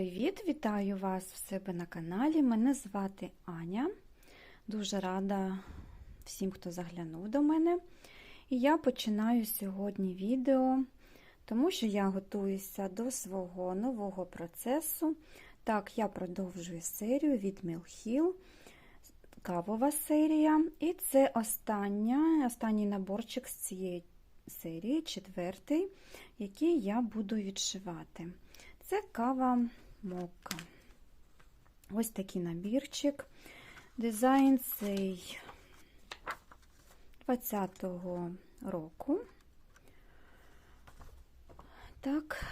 привіт! Вітаю вас в себе на каналі. Мене звати Аня. Дуже рада всім, хто заглянув до мене. І я починаю сьогодні відео, тому що я готуюся до свого нового процесу. Так, я продовжую серію від Мілхіл, кавова серія. І це остання, останній наборчик з цієї серії, четвертий, який я буду відшивати. Це кава мокка. Ось такий набірчик. Дизайн цей 20-го року. Так,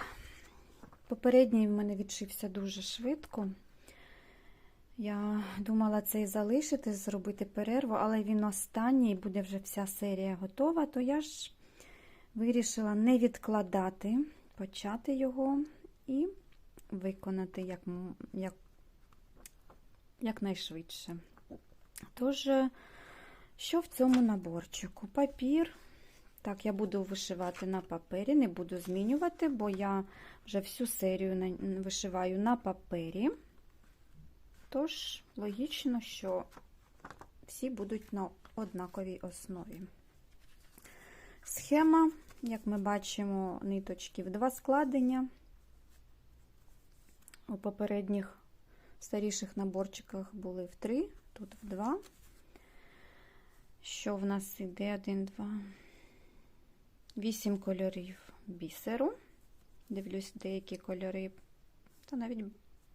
попередній в мене відшився дуже швидко. Я думала цей залишити, зробити перерву, але він останній, буде вже вся серія готова, то я ж вирішила не відкладати, почати його і виконати як, як, якнайшвидше. Тож, що в цьому наборчику? Папір. Так, я буду вишивати на папері, не буду змінювати, бо я вже всю серію вишиваю на папері. Тож, логічно, що всі будуть на однаковій основі. Схема, як ми бачимо, ниточки в два складення. У попередніх старіших наборчиках були в три, тут в два. Що в нас іде? Один, два, вісім кольорів бісеру. Дивлюсь, деякі кольори, та навіть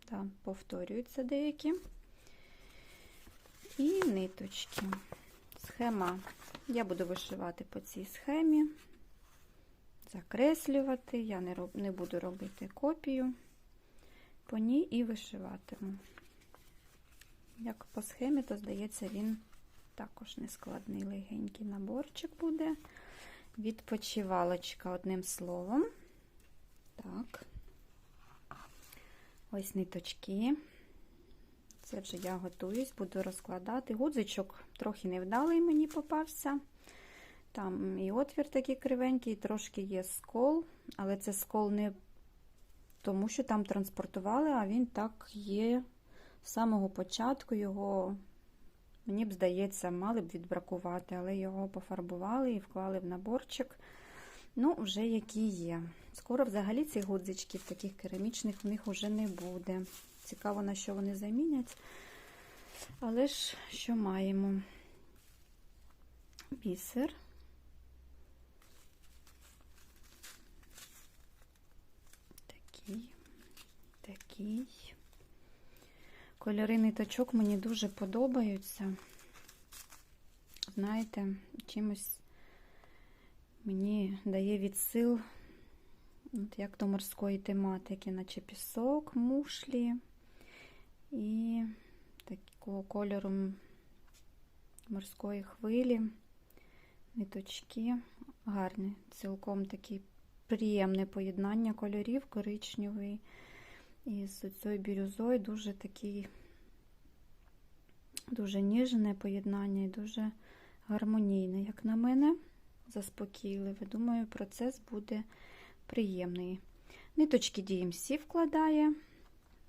та, повторюються деякі. І ниточки. Схема. Я буду вишивати по цій схемі, закреслювати, я не, роб, не буду робити копію по ній і вишиватиму. Як по схемі, то, здається, він також нескладний легенький наборчик буде. Відпочивалочка, одним словом. Так, ось ниточки. Це вже я готуюсь, буду розкладати. Гудзичок трохи невдалий мені попався. Там і отвір такий кривенький, трошки є скол, але це скол не тому що там транспортували, а він так є з самого початку його, мені б здається, мали б відбракувати, але його пофарбували і вклали в наборчик. Ну, вже які є. Скоро взагалі ці гудзичків таких керамічних в них вже не буде. Цікаво, на що вони замінять. Але ж що маємо? Бісер. Такий, такий. Кольори ниточок мені дуже подобаються. Знаєте, чимось мені дає відсил, от як до морської тематики, наче пісок, мушлі і такого кольору морської хвилі, ниточки. Гарні, цілком такий приємне поєднання кольорів, коричневий і з цією бірюзою дуже такий, дуже ніжне поєднання і дуже гармонійне, як на мене, заспокійливе. Думаю, процес буде приємний. Ниточки DMC вкладає,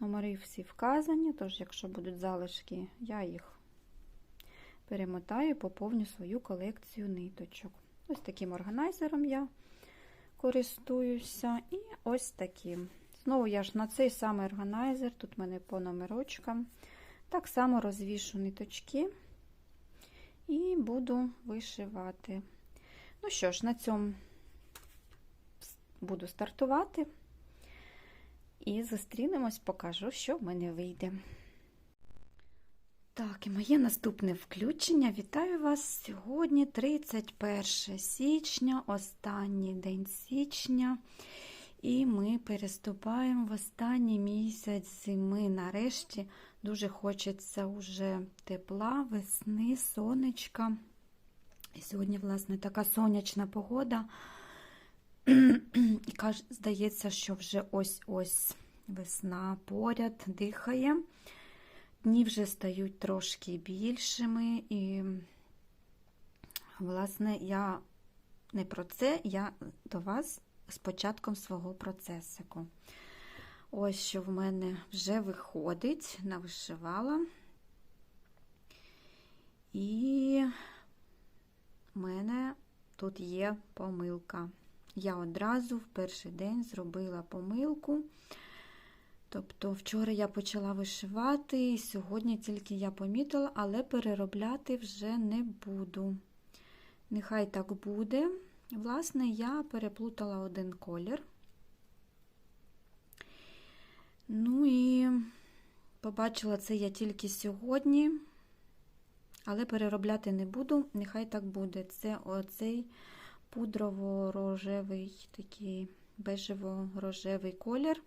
номери всі вказані, тож, якщо будуть залишки, я їх перемотаю поповню свою колекцію ниточок. Ось таким органайзером я користуюся. І ось таким. Знову я ж на цей самий органайзер, тут в мене по номерочкам. Так само розвішу ниточки і буду вишивати. Ну що ж, на цьому буду стартувати. І зустрінемось, покажу, що в мене вийде. Так, і моє наступне включення. Вітаю вас сьогодні, 31 січня, останній день січня. І ми переступаємо в останній місяць зими. Нарешті дуже хочеться уже тепла, весни, сонечка. І сьогодні, власне, така сонячна погода. І здається, що вже ось-ось весна поряд дихає. Дні вже стають трошки більшими, і, власне, я не про це, я до вас з початком свого процесику. Ось що в мене вже виходить, навишивала. І в мене тут є помилка. Я одразу в перший день зробила помилку. Тобто, вчора я почала вишивати, і сьогодні тільки я помітила, але переробляти вже не буду. Нехай так буде. Власне, я переплутала один колір. Ну і побачила це я тільки сьогодні, але переробляти не буду, нехай так буде. Це оцей пудрово-рожевий, такий бежево-рожевий колір.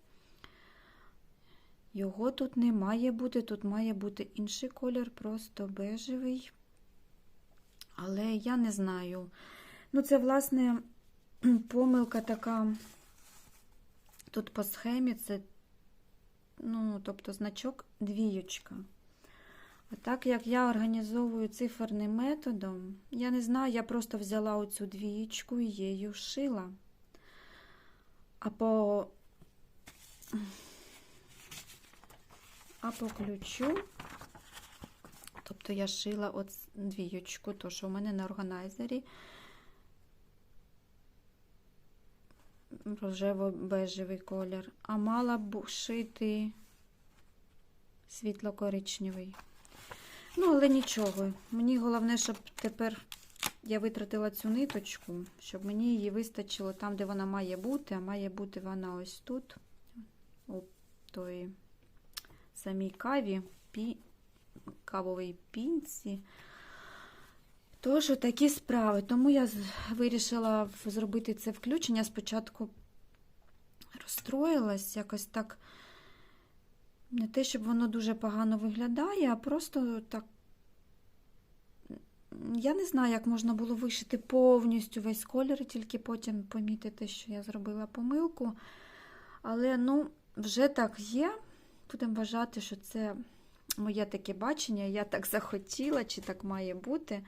Його тут не має бути, тут має бути інший колір, просто бежевий. Але я не знаю. Ну, це, власне, помилка така. Тут по схемі це, ну, тобто, значок двіючка. А так як я організовую циферним методом, я не знаю, я просто взяла оцю двієчку і її шила. А по а по ключу, тобто я шила от двієчку, то що в мене на органайзері рожево-бежевий колір, а мала б шити світло-коричневий. Ну, але нічого. Мені головне, щоб тепер я витратила цю ниточку, щоб мені її вистачило там, де вона має бути, а має бути вона ось тут, у той самій каві, пі, кавовій пінці. Тож, такі справи. Тому я вирішила зробити це включення. Спочатку розстроїлась, якось так. Не те, щоб воно дуже погано виглядає, а просто так. Я не знаю, як можна було вишити повністю весь колір, тільки потім помітити, що я зробила помилку. Але, ну, вже так є. Будемо вважати, що це моє таке бачення, я так захотіла, чи так має бути.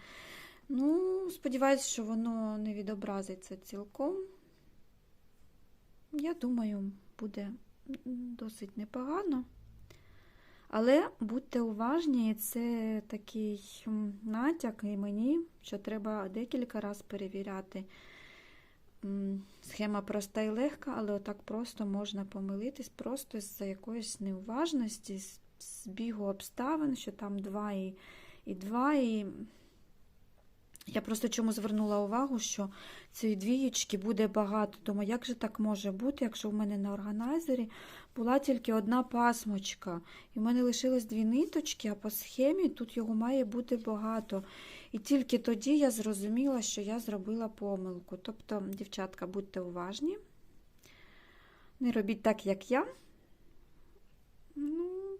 Ну, сподіваюся, що воно не відобразиться цілком. Я думаю, буде досить непогано. Але будьте уважні, це такий натяк і мені, що треба декілька разів перевіряти. Схема проста і легка, але отак просто можна помилитись, просто з-за якоїсь неуважності, з бігу обставин, що там два і, і два, і я просто чому звернула увагу, що цієї двієчки буде багато. Думаю, як же так може бути, якщо в мене на органайзері була тільки одна пасмочка, і в мене лишилось дві ниточки, а по схемі тут його має бути багато. І тільки тоді я зрозуміла, що я зробила помилку. Тобто, дівчатка, будьте уважні, не робіть так, як я. Ну,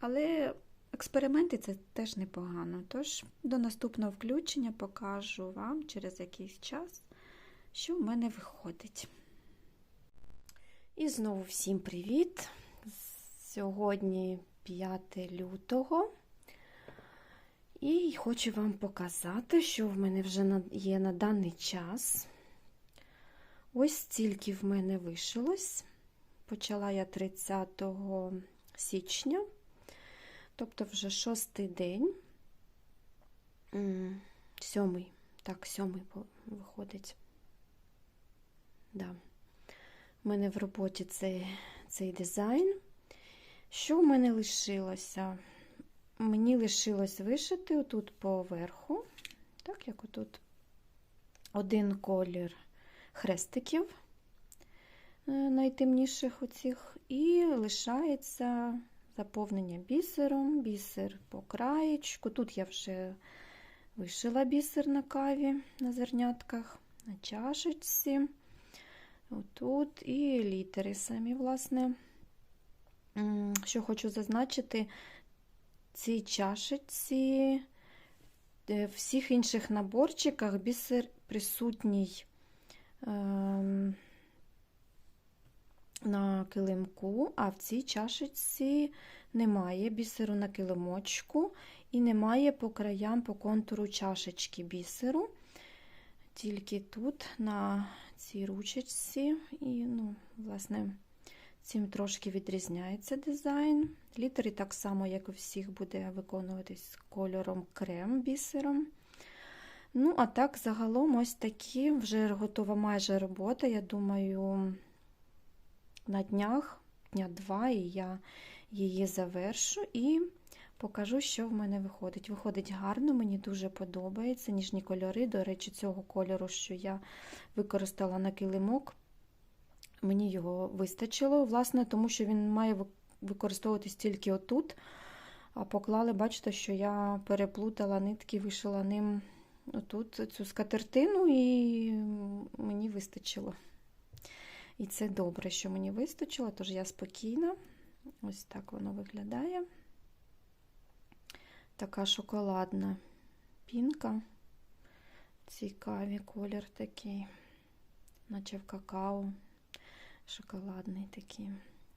але. Експерименти це теж непогано. Тож, до наступного включення покажу вам через якийсь час, що в мене виходить. І знову всім привіт! Сьогодні 5 лютого. І хочу вам показати, що в мене вже є на даний час. Ось стільки в мене вишилось. Почала я 30 січня. Тобто вже шостий день, сьомий, так, сьомий виходить. Да. У мене в роботі цей, цей дизайн. Що в мене лишилося? Мені лишилось вишити отут поверху, так, як отут один колір хрестиків, е, найтемніших оцих, і лишається заповнення бісером, бісер по краєчку. Тут я вже вишила бісер на каві на зернятках, на чашечці. Отут і літери самі, власне. Що хочу зазначити, ці чашечці, в всіх інших наборчиках бісер присутній. На килимку, а в цій чашечці немає бісеру на килимочку і немає по краям по контуру чашечки бісеру. Тільки тут, на цій ручечці, і, ну, власне, Цим трошки відрізняється дизайн. Літери так само, як у всіх, буде виконуватись кольором крем бісером. Ну, а так, загалом, ось такі вже готова майже робота. Я думаю, на днях, дня два, і я її завершу і покажу, що в мене виходить. Виходить гарно, мені дуже подобається. Ніжні кольори. До речі, цього кольору, що я використала на килимок, мені його вистачило, власне, тому що він має використовуватись тільки отут. А поклали, бачите, що я переплутала нитки, вишила ним отут цю скатертину, і мені вистачило. І це добре, що мені вистачило, тож я спокійна. Ось так воно виглядає. Така шоколадна пінка. Цікавий колір такий, наче в какао. Шоколадний такий.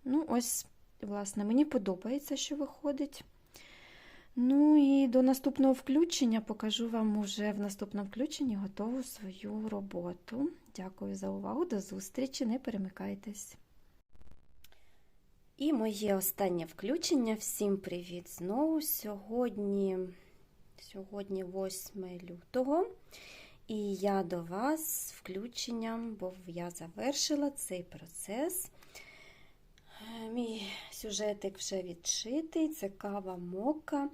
Ну, ось, власне, мені подобається, що виходить. Ну і до наступного включення покажу вам уже в наступному включенні готову свою роботу. Дякую за увагу, до зустрічі, не перемикайтесь. І моє останнє включення. Всім привіт знову. Сьогодні, сьогодні 8 лютого. І я до вас з включенням, бо я завершила цей процес. Мій сюжетик вже відшитий, це кава мока.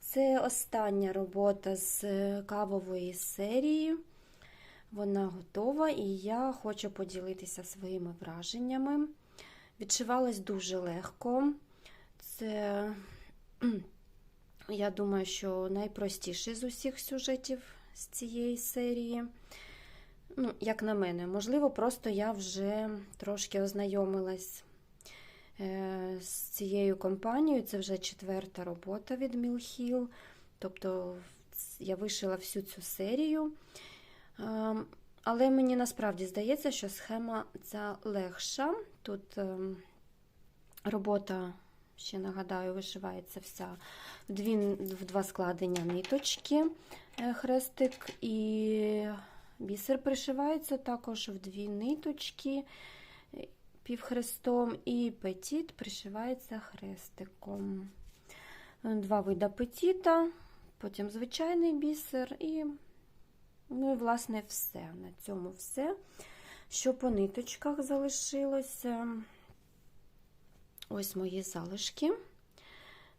Це остання робота з кавової серії. Вона готова, і я хочу поділитися своїми враженнями. Відшивалась дуже легко. Це, я думаю, що найпростіший з усіх сюжетів з цієї серії. Ну, Як на мене, можливо, просто я вже трошки ознайомилась з цією компанією. Це вже четверта робота від Mill Тобто я вишила всю цю серію. Але мені насправді здається, що схема ця легша. Тут робота, ще нагадаю, вишивається вся в, дві, в два складення ниточки, е, хрестик і бісер пришивається також в дві ниточки півхрестом, і петіт пришивається хрестиком. Два вида петіта, потім звичайний бісер, і, ну і, власне, все. На цьому все. Що по ниточках залишилося. Ось мої залишки,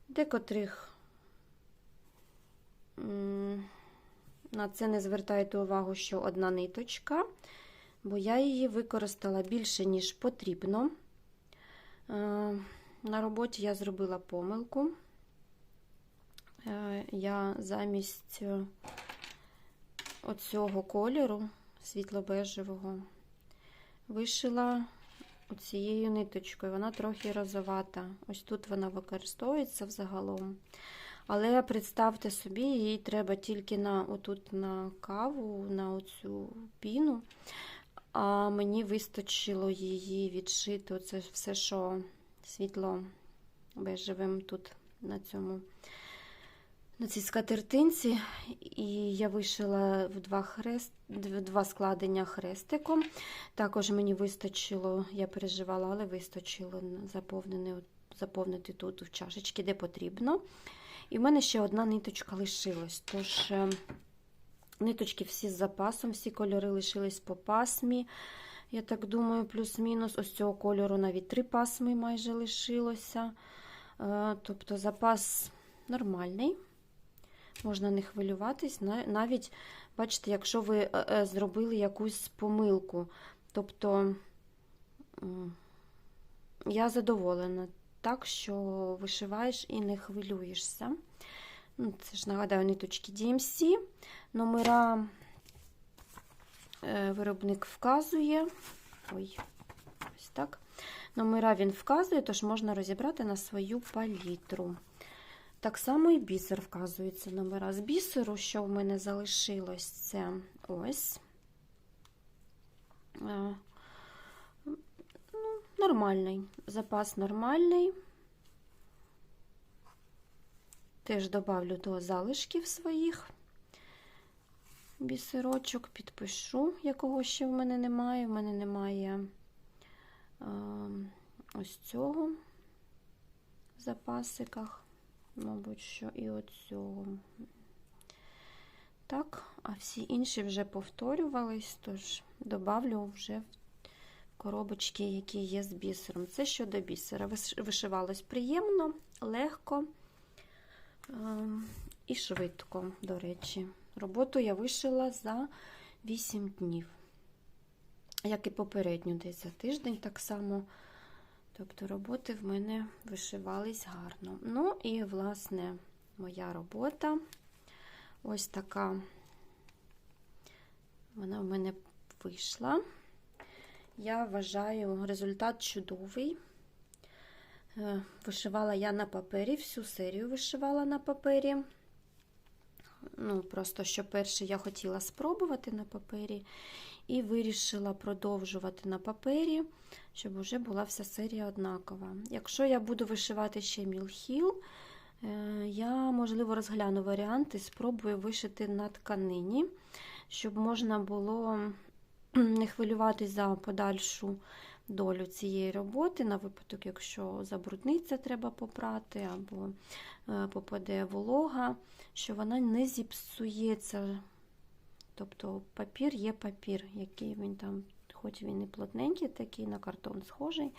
декотрих на це не звертайте увагу, що одна ниточка бо я її використала більше, ніж потрібно. Е, на роботі я зробила помилку. Е, я замість е, оцього кольору світло-бежевого вишила оцією ниточкою. Вона трохи розовата. Ось тут вона використовується взагалом. Але представте собі, їй треба тільки на отут на каву, на оцю піну а мені вистачило її відшити. Оце все, що світло бежевим тут на цьому. На цій скатертинці, і я вишила в два хрест, в два складення хрестиком. Також мені вистачило, я переживала, але вистачило заповнити тут в чашечки, де потрібно. І в мене ще одна ниточка лишилась. Тож ем, Ниточки всі з запасом, всі кольори лишились по пасмі. Я так думаю, плюс-мінус. Ось цього кольору навіть три пасми майже лишилося. Е, тобто запас нормальний. Можна не хвилюватись. Навіть, бачите, якщо ви е, е, зробили якусь помилку. Тобто я задоволена так, що вишиваєш і не хвилюєшся. Ну, це ж нагадаю, ниточки DMC. Номера е, виробник вказує. Ой, ось так. Номера він вказує, тож можна розібрати на свою палітру. Так само і бісер вказується номера. З бісеру, що в мене залишилось, це ось. Е, ну, Нормальний. Запас нормальний. Теж добавлю до залишків своїх бісерочок, підпишу, якого ще в мене немає. В мене немає е, ось цього в запасиках, мабуть, що і от цього. Так, а всі інші вже повторювались, тож добавлю вже в коробочки, які є з бісером. Це щодо бісера. Вишивалось приємно, легко і швидко, до речі. Роботу я вишила за 8 днів, як і попередню, десь за тиждень так само. Тобто роботи в мене вишивались гарно. Ну і, власне, моя робота ось така. Вона в мене вийшла. Я вважаю результат чудовий. Е, Вишивала я на папері, всю серію вишивала на папері. Ну, просто що перше я хотіла спробувати на папері, і вирішила продовжувати на папері, щоб вже була вся серія однакова. Якщо я буду вишивати ще мілхіл, е, я, можливо, розгляну варіанти, спробую вишити на тканині, щоб можна було не хвилюватись за подальшу долю цієї роботи, на випадок, якщо забрудниться, треба попрати, або е, попаде волога, що вона не зіпсується. Тобто папір є папір, який він там, хоч він і плотненький, такий на картон схожий,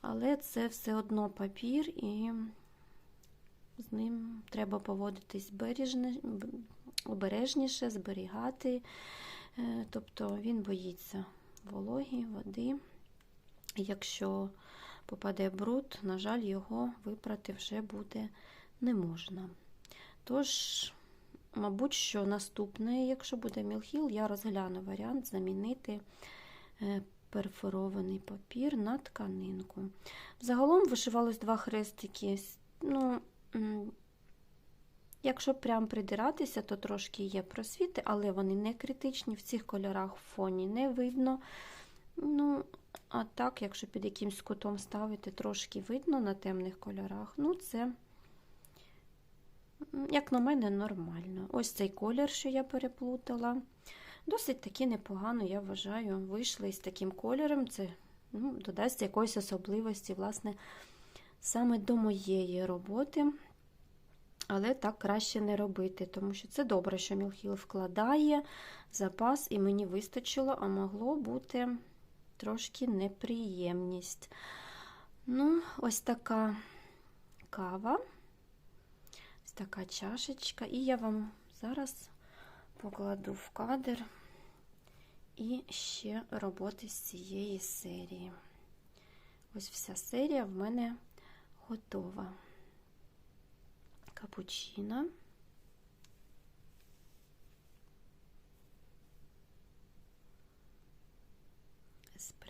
але це все одно папір, і з ним треба поводитись бережне, обережніше, зберігати. Е, Тобто він боїться вологі, води. Якщо попаде бруд, на жаль, його випрати вже буде не можна. Тож, мабуть, що наступне, якщо буде мілхіл, я розгляну варіант замінити е, перфорований папір на тканинку. Загалом вишивалось два хрестики. Ну, Якщо прям придиратися, то трошки є просвіти, але вони не критичні, в цих кольорах в фоні не видно. Ну, а так, якщо під якимсь кутом ставити, трошки видно на темних кольорах, ну це, як на мене, нормально. Ось цей колір, що я переплутала. Досить таки непогано, я вважаю, вийшли із таким кольором. Це ну, додасть якоїсь особливості, власне, саме до моєї роботи. Але так краще не робити, тому що це добре, що Мілхіл вкладає запас, і мені вистачило, а могло бути трошки неприємність. Ну, ось така кава, ось така чашечка. І я вам зараз покладу в кадр і ще роботи з цієї серії. Ось вся серія в мене готова капучино.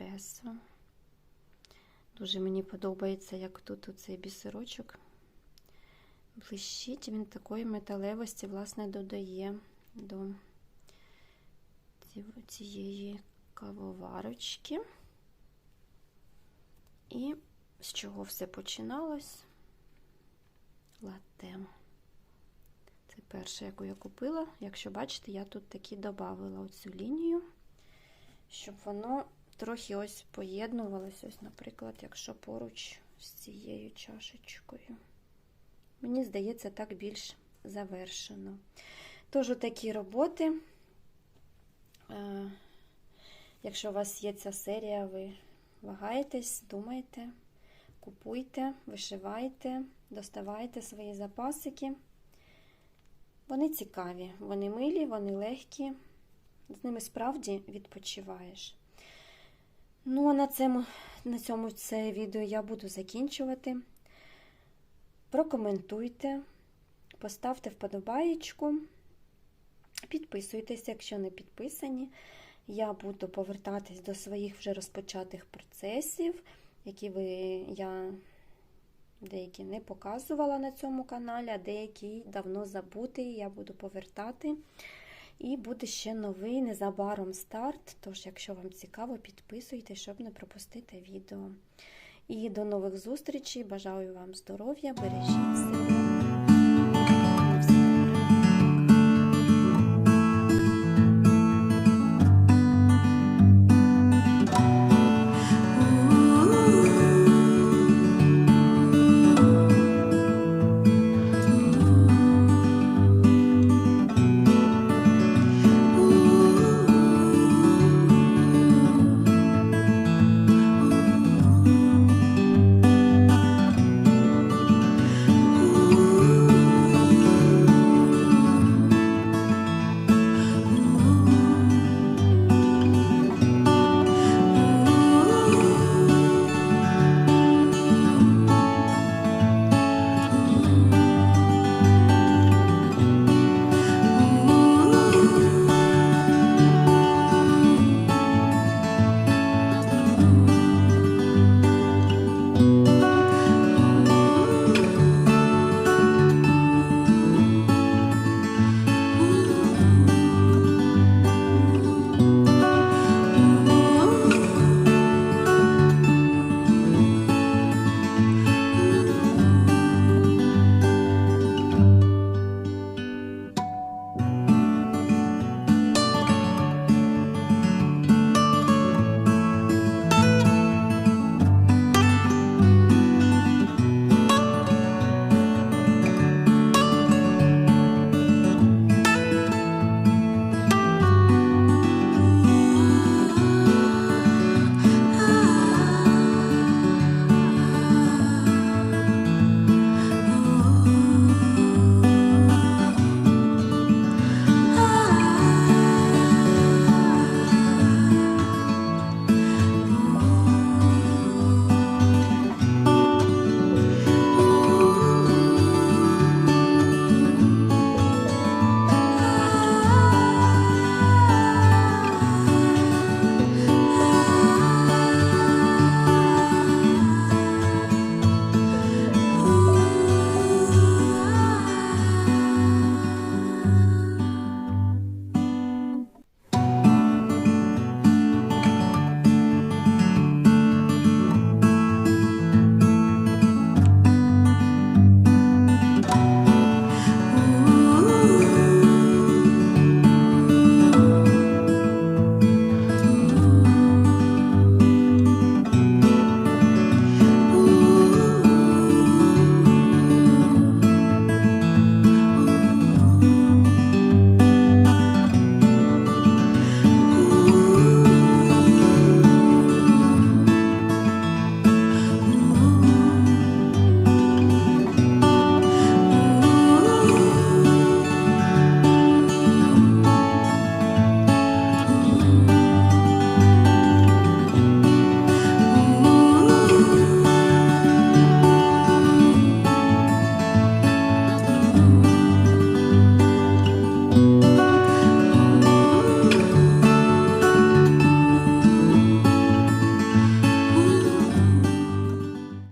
Еспресо. Дуже мені подобається, як тут оцей бісерочок блищить. Він такої металевості, власне, додає до цієї кавоварочки. І з чого все починалось? латте. Це перша, яку я купила. Якщо бачите, я тут таки додавала оцю лінію, щоб воно трохи ось поєднувалося, ось, наприклад, якщо поруч з цією чашечкою. Мені здається, так більш завершено. Тож, такі роботи. Е, якщо у вас є ця серія, ви вагаєтесь, думаєте, купуйте, вишивайте, доставайте свої запасики. Вони цікаві, вони милі, вони легкі, з ними справді відпочиваєш. Ну, а на цьому, на цьому це відео я буду закінчувати. Прокоментуйте, поставте вподобаєчку, підписуйтесь, якщо не підписані. Я буду повертатись до своїх вже розпочатих процесів, які ви, я деякі не показувала на цьому каналі, а деякі давно забуті, я буду повертати. І буде ще новий незабаром старт. Тож, якщо вам цікаво, підписуйтесь, щоб не пропустити відео. І до нових зустрічей. Бажаю вам здоров'я, бережіть себе.